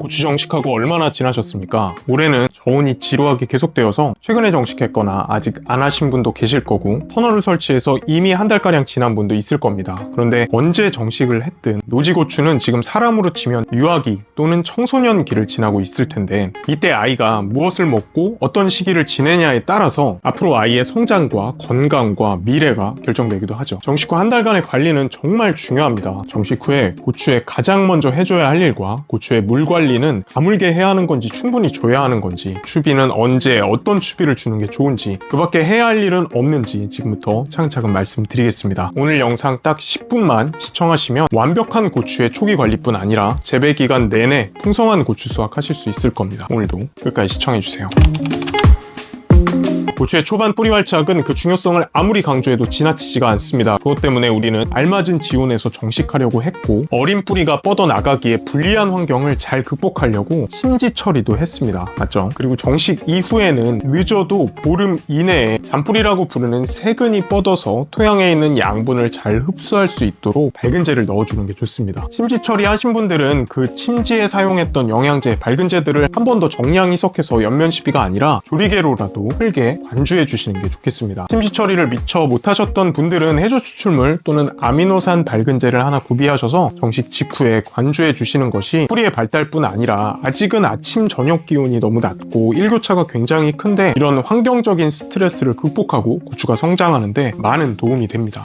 고추 정식하고 얼마나 지나셨습니까? 올해는 저온이 지루하게 계속되어서 최근에 정식했거나 아직 안 하신 분도 계실 거고 터널을 설치해서 이미 한 달가량 지난 분도 있을 겁니다. 그런데 언제 정식을 했든 노지고추는 지금 사람으로 치면 유아기 또는 청소년기를 지나고 있을 텐데 이때 아이가 무엇을 먹고 어떤 시기를 지내냐에 따라서 앞으로 아이의 성장과 건강과 미래가 결정되기도 하죠. 정식 후 한 달간의 관리는 정말 중요합니다. 정식 후에 고추에 가장 먼저 해줘야 할 일과 고추의 물 관리는 가물게 해야 하는 건지 충분히 줘야 하는 건지 추비는 언제 어떤 추비를 주는 게 좋은지 그 밖에 해야 할 일은 없는지 지금부터 차근차근 말씀드리겠습니다. 오늘 영상 딱 10분만 시청하시면 완벽한 고추의 초기 관리뿐 아니라 재배 기간 내내 풍성한 고추 수확하실 수 있을 겁니다. 오늘도 끝까지 시청해주세요. 고추의 초반 뿌리 활착은 그 중요성을 아무리 강조해도 지나치지가 않습니다. 그것 때문에 우리는 알맞은 지온에서 정식하려고 했고 어린 뿌리가 뻗어나가기에 불리한 환경을 잘 극복하려고 심지 처리도 했습니다. 맞죠? 그리고 정식 이후에는 늦어도 보름 이내에 잔뿌리라고 부르는 세근이 뻗어서 토양에 있는 양분을 잘 흡수할 수 있도록 밝은제를 넣어주는 게 좋습니다. 심지 처리하신 분들은 그 침지에 사용했던 영양제, 밝은제들을 한 번 더 정량 희석해서 연면 시비가 아니라 조리개로라도 흙에 관주해 주시는 게 좋겠습니다. 침시 처리를 미처 못하셨던 분들은 해조 추출물 또는 아미노산 밝은제를 하나 구비하셔서 정식 직후에 관주해 주시는 것이 뿌리의 발달뿐 아니라 아직은 아침 저녁 기온이 너무 낮고 일교차가 굉장히 큰데 이런 환경적인 스트레스를 극복하고 고추가 성장하는데 많은 도움이 됩니다.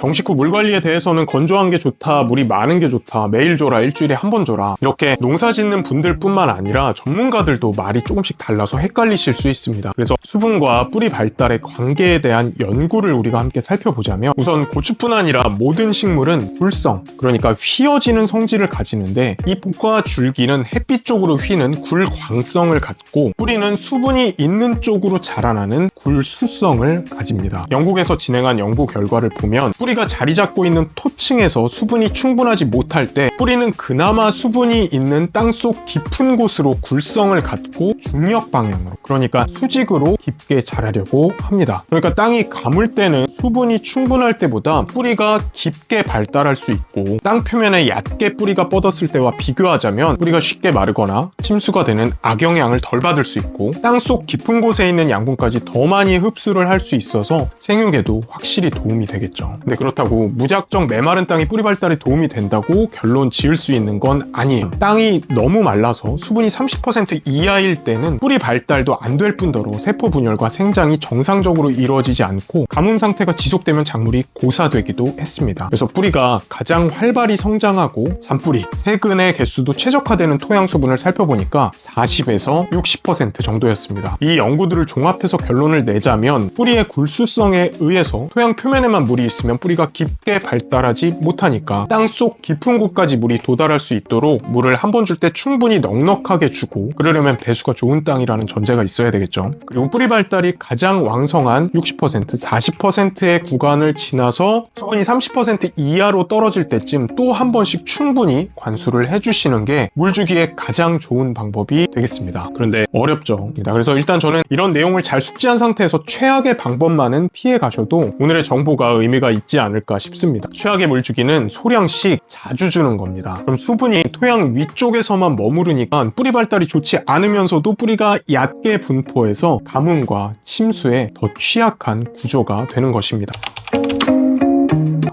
정식 후물 관리에 대해서는 건조한 게 좋다, 물이 많은 게 좋다, 매일 줘라, 일주일에 한 번 줘라. 이렇게 농사 짓는 분들뿐만 아니라 전문가들도 말이 조금씩 달라서 헷갈리실 수 있습니다. 그래서 수분과 뿌리 발달의 관계에 대한 연구를 우리가 함께 살펴보자면 우선 고추뿐 아니라 모든 식물은 굴성, 그러니까 휘어지는 성질을 가지는데 이 붓과 줄기는 햇빛 쪽으로 휘는 굴광성을 갖고 뿌리는 수분이 있는 쪽으로 자라나는 굴수성을 가집니다. 영국에서 진행한 연구 결과를 보면 뿌리 가 자리 잡고 있는 토층에서 수분이 충분하지 못할 때 뿌리는 그나마 수분이 있는 땅속 깊은 곳으로 굴성을 갖고 중력 방향으로 그러니까 수직으로 깊게 자라려고 합니다. 그러니까 땅이 가물 때는 수분이 충분할 때보다 뿌리가 깊게 발달할 수 있고 땅 표면에 얕게 뿌리가 뻗었을 때와 비교하자면 뿌리가 쉽게 마르거나 침수가 되는 악영향을 덜 받을 수 있고 땅속 깊은 곳에 있는 양분까지 더 많이 흡수를 할 수 있어서 생육에도 확실히 도움이 되겠죠. 근데 그렇다고 무작정 메마른 땅이 뿌리 발달에 도움이 된다고 결론 지을 수 있는 건 아니에요. 땅이 너무 말라서 수분이 30% 이하일 때는 뿌리 발달도 안 될 뿐더러 세포 분열과 생장이 정상적으로 이루어지지 않고 가뭄 상태가 지속되면 작물이 고사되기도 했습니다. 그래서 뿌리가 가장 활발히 성장하고 잔뿌리, 세근의 개수도 최적화되는 토양 수분을 살펴보니까 40에서 60% 정도였습니다. 이 연구들을 종합해서 결론을 내자면 뿌리의 굴수성에 의해서 토양 표면에만 물이 있으면 뿌리 가 깊게 발달하지 못하니까 땅속 깊은 곳까지 물이 도달할 수 있도록 물을 한 번 줄 때 충분히 넉넉하게 주고 그러려면 배수가 좋은 땅이라는 전제가 있어야 되겠죠. 그리고 뿌리 발달이 가장 왕성한 60%, 40%의 구간을 지나서 수분이 30% 이하로 떨어질 때쯤 또 한 번씩 충분히 관수를 해주시는 게 물 주기에 가장 좋은 방법이 되겠습니다. 그런데 어렵죠. 그래서 일단 저는 이런 내용을 잘 숙지한 상태에서 최악의 방법만은 피해 가셔도 오늘의 정보가 의미가 있지 않을까 싶습니다. 최악의 물 주기는 소량씩 자주 주는 겁니다. 그럼 수분이 토양 위쪽에서만 머무르니까 뿌리 발달이 좋지 않으면서도 뿌리가 얕게 분포해서 가뭄과 침수에 더 취약한 구조가 되는 것입니다.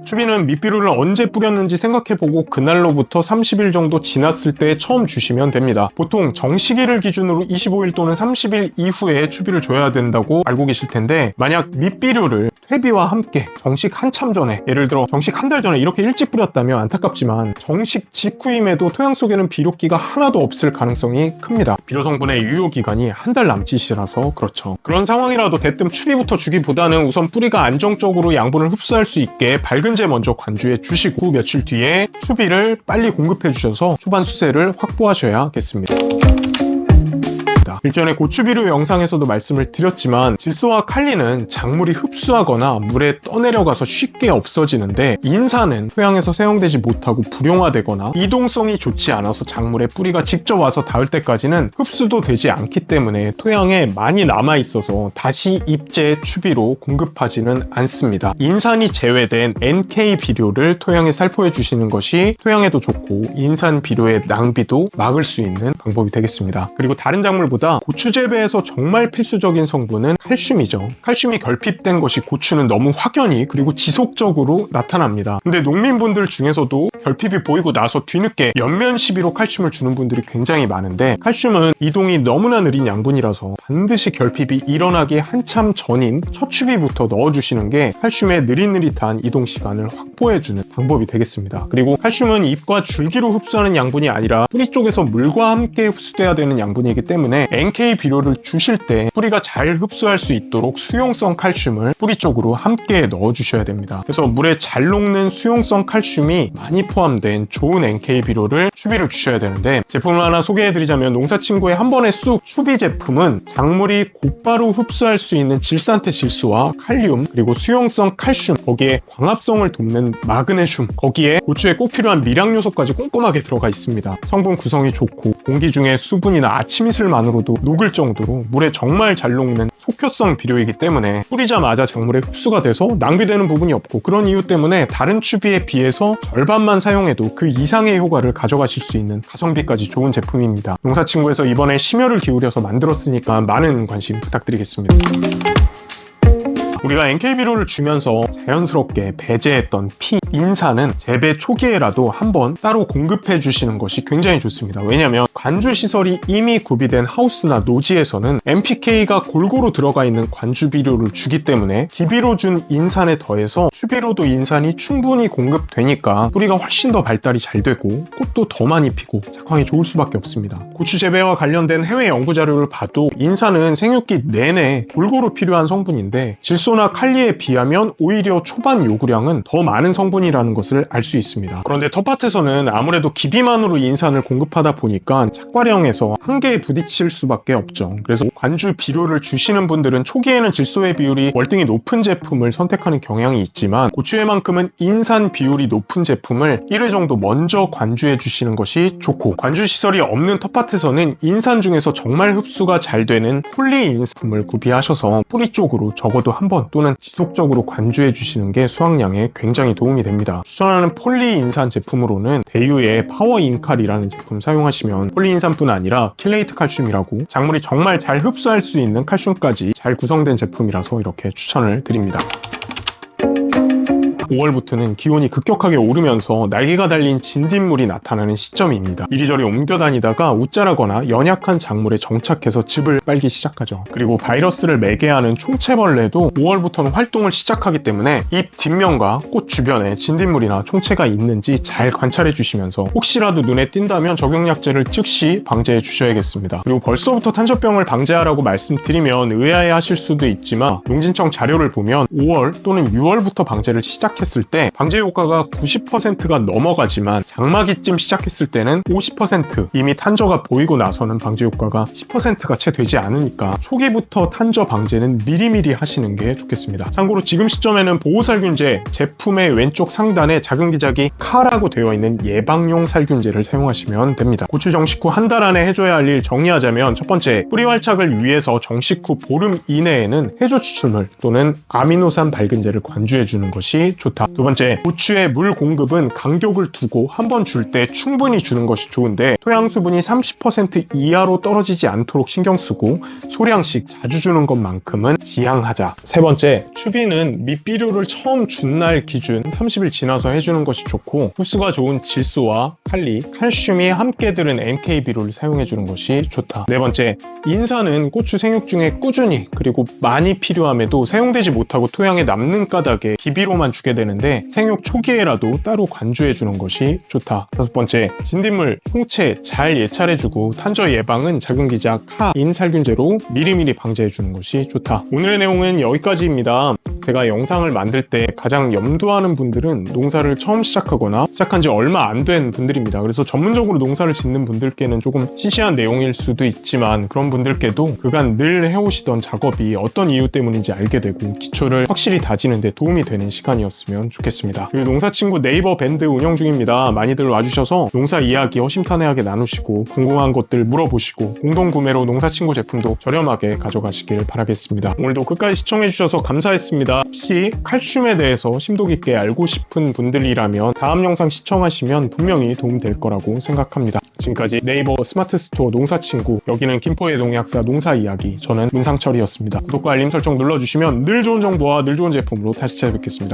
추비는 밑비료를 언제 뿌렸는지 생각해보고 그날로부터 30일 정도 지났을 때 처음 주시면 됩니다. 보통 정시기를 기준으로 25일 또는 30일 이후에 추비를 줘야 된다고 알고 계실 텐데 만약 밑비료를 퇴비와 함께 정식 한참 전에 예를 들어 정식 한 달 전에 이렇게 일찍 뿌렸다면 안타깝지만 정식 직후임에도 토양 속에는 비료기가 하나도 없을 가능성이 큽니다. 비료 성분의 유효 기간이 한 달 남짓이라서 그렇죠. 그런 상황이라도 대뜸 추비부터 주기보다는 우선 뿌리가 안정적으로 양분을 흡수할 수 있게 밝은 제 먼저 관주해 주시고 며칠 뒤에 추비를 빨리 공급해 주셔서 초반 수세를 확보하셔야겠습니다. 일전에 고추비료 영상에서도 말씀을 드렸지만 질소와 칼리는 작물이 흡수하거나 물에 떠내려가서 쉽게 없어지는데 인산은 토양에서 사용되지 못하고 불용화되거나 이동성이 좋지 않아서 작물의 뿌리가 직접 와서 닿을 때까지는 흡수도 되지 않기 때문에 토양에 많이 남아 있어서 다시 입재 추비로 공급하지는 않습니다. 인산이 제외된 NK 비료를 토양에 살포해 주시는 것이 토양에도 좋고 인산 비료의 낭비도 막을 수 있는 방법이 되겠습니다. 그리고 다른 작물보다 고추 재배에서 정말 필수적인 성분은 칼슘이죠. 칼슘이 결핍된 것이 고추는 너무 확연히 그리고 지속적으로 나타납니다. 근데 농민분들 중에서도 결핍이 보이고 나서 뒤늦게 연면 시비로 칼슘을 주는 분들이 굉장히 많은데 칼슘은 이동이 너무나 느린 양분이라서 반드시 결핍이 일어나기 한참 전인 첫 추비부터 넣어주시는 게 칼슘의 느릿느릿한 이동 시간을 확보해주는 방법이 되겠습니다. 그리고 칼슘은 잎과 줄기로 흡수하는 양분이 아니라 뿌리 쪽에서 물과 함께 흡수돼야 되는 양분이기 때문에 NK 비료를 주실 때 뿌리가 잘 흡수할 수 있도록 수용성 칼슘을 뿌리 쪽으로 함께 넣어주셔야 됩니다. 그래서 물에 잘 녹는 수용성 칼슘이 많이 포함된 좋은 NK 비료를 추비를 주셔야 되는데 제품을 하나 소개해드리자면 농사친구의 한 번에 쑥 추비 제품은 작물이 곧바로 흡수할 수 있는 질산태 질소와 칼륨 그리고 수용성 칼슘 거기에 광합성을 돕는 마그네슘 거기에 고추에 꼭 필요한 미량 요소까지 꼼꼼하게 들어가 있습니다. 성분 구성이 좋고 공기 중에 수분이나 아침 이슬만으로도 녹을 정도로 물에 정말 잘 녹는 속효성 비료이기 때문에 뿌리자마자 작물에 흡수가 돼서 낭비되는 부분이 없고 그런 이유 때문에 다른 추비에 비해서 절반만 사용해도 그 이상의 효과를 가져가실 수 있는 가성비까지 좋은 제품입니다. 농사친구에서 이번에 심혈을 기울여서 만들었으니까 많은 관심 부탁드리겠습니다. 우리가 NK비료를 주면서 자연스럽게 배제했던 피, 인산은 재배 초기에라도 한번 따로 공급해 주시는 것이 굉장히 좋습니다. 왜냐하면 관주 시설이 이미 구비된 하우스나 노지에서는 NPK가 골고루 들어가 있는 관주 비료를 주기 때문에 기비로 준 인산에 더해서 추비로도 인산이 충분히 공급되니까 뿌리가 훨씬 더 발달이 잘 되고 꽃도 더 많이 피고 작황이 좋을 수밖에 없습니다. 고추 재배와 관련된 해외 연구 자료를 봐도 인산은 생육기 내내 골고루 필요한 성분인데 질소나 칼리에 비하면 오히려 초반 요구량은 더 많은 성분이라는 것을 알 수 있습니다. 그런데 텃밭에서는 아무래도 기비만으로 인산을 공급하다 보니까 착과량에서 한계에 부딪힐 수밖에 없죠. 그래서 관주 비료를 주시는 분들은 초기에는 질소의 비율이 월등히 높은 제품을 선택하는 경향이 있지만 고추에만큼은 인산 비율이 높은 제품을 1회 정도 먼저 관주해 주시는 것이 좋고 관주 시설이 없는 텃밭에서는 인산 중에서 정말 흡수가 잘 되는 폴리 인산품을 구비하셔서 뿌리 쪽으로 적어도 한 번 또는 지속적으로 관주해 주시는 게 수확량에 굉장히 도움이 됩니다. 추천하는 폴리인산 제품으로는 대유의 파워인칼이라는 제품 사용하시면 폴리인산뿐 아니라 킬레이트 칼슘이라고 작물이 정말 잘 흡수할 수 있는 칼슘까지 잘 구성된 제품이라서 이렇게 추천을 드립니다. 5월부터는 기온이 급격하게 오르면서 날개가 달린 진딧물이 나타나는 시점입니다. 이리저리 옮겨 다니다가 웃자라거나 연약한 작물에 정착해서 즙을 빨기 시작하죠. 그리고 바이러스를 매개하는 총체벌레도 5월부터는 활동을 시작하기 때문에 잎 뒷면과 꽃 주변에 진딧물이나 총체가 있는지 잘 관찰해 주시면서 혹시라도 눈에 띈다면 적용약제를 즉시 방제해 주셔야겠습니다. 그리고 벌써부터 탄저병을 방제하라고 말씀드리면 의아해 하실 수도 있지만 농진청 자료를 보면 5월 또는 6월부터 방제를 시작 시작했을 때 방제 효과가 90%가 넘어가지만 장마기쯤 시작했을 때는 50% 이미 탄저가 보이고 나서는 방제 효과가 10%가 채 되지 않으니까 초기부터 탄저 방제는 미리미리 하시는 게 좋겠습니다. 참고로 지금 시점에는 보호살균제 제품의 왼쪽 상단에 작은 기작이 카라고 되어 있는 예방용 살균제를 사용하시면 됩니다. 고추 정식 후 한 달 안에 해줘야 할 일 정리하자면 첫 번째 뿌리 활착을 위해서 정식 후 보름 이내에는 해조 추출물 또는 아미노산 밝은제를 관주해 주는 것이 좋다. 두 번째, 고추의 물 공급은 간격을 두고 한 번 줄 때 충분히 주는 것이 좋은데 토양 수분이 30% 이하로 떨어지지 않도록 신경 쓰고 소량씩 자주 주는 것만큼은 지양하자. 세 번째, 추비는 밑비료를 처음 준 날 기준 30일 지나서 해주는 것이 좋고 흡수가 좋은 질소와 칼리, 칼슘이 함께 들은 NK 비료를 사용해 주는 것이 좋다. 네 번째, 인산은 고추 생육 중에 꾸준히 그리고 많이 필요함에도 사용되지 못하고 토양에 남는 까닭에 기비로만 주게 되는데 생육 초기에라도 따로 관주해 주는 것이 좋다. 다섯 번째, 진딧물, 홍채 잘 예찰해 주고 탄저 예방은 작은 기작, 카, 인살균제로 미리미리 방제해 주는 것이 좋다. 오늘의 내용은 여기까지입니다. 제가 영상을 만들 때 가장 염두하는 분들은 농사를 처음 시작하거나 시작한 지 얼마 안 된 분들입니다. 그래서 전문적으로 농사를 짓는 분들께는 조금 시시한 내용일 수도 있지만 그런 분들께도 그간 늘 해오시던 작업이 어떤 이유 때문인지 알게 되고 기초를 확실히 다지는데 도움이 되는 시간이었으면 좋겠습니다. 그리고 농사 친구 네이버 밴드 운영 중입니다. 많이들 와주셔서 농사 이야기 허심탄회하게 나누시고 궁금한 것들 물어보시고 공동 구매로 농사 친구 제품도 저렴하게 가져가시길 바라겠습니다. 오늘도 끝까지 시청해주셔서 감사했 혹시 칼슘에 대해서 심도 깊게 알고 싶은 분들이라면 다음 영상 시청하시면 분명히 도움될 거라고 생각합니다. 지금까지 네이버 스마트 스토어 농사친구 여기는 김포의 농약사 농사 이야기 저는 문상철이었습니다. 구독과 알림 설정 눌러주시면 늘 좋은 정보와 늘 좋은 제품으로 다시 찾아뵙겠습니다.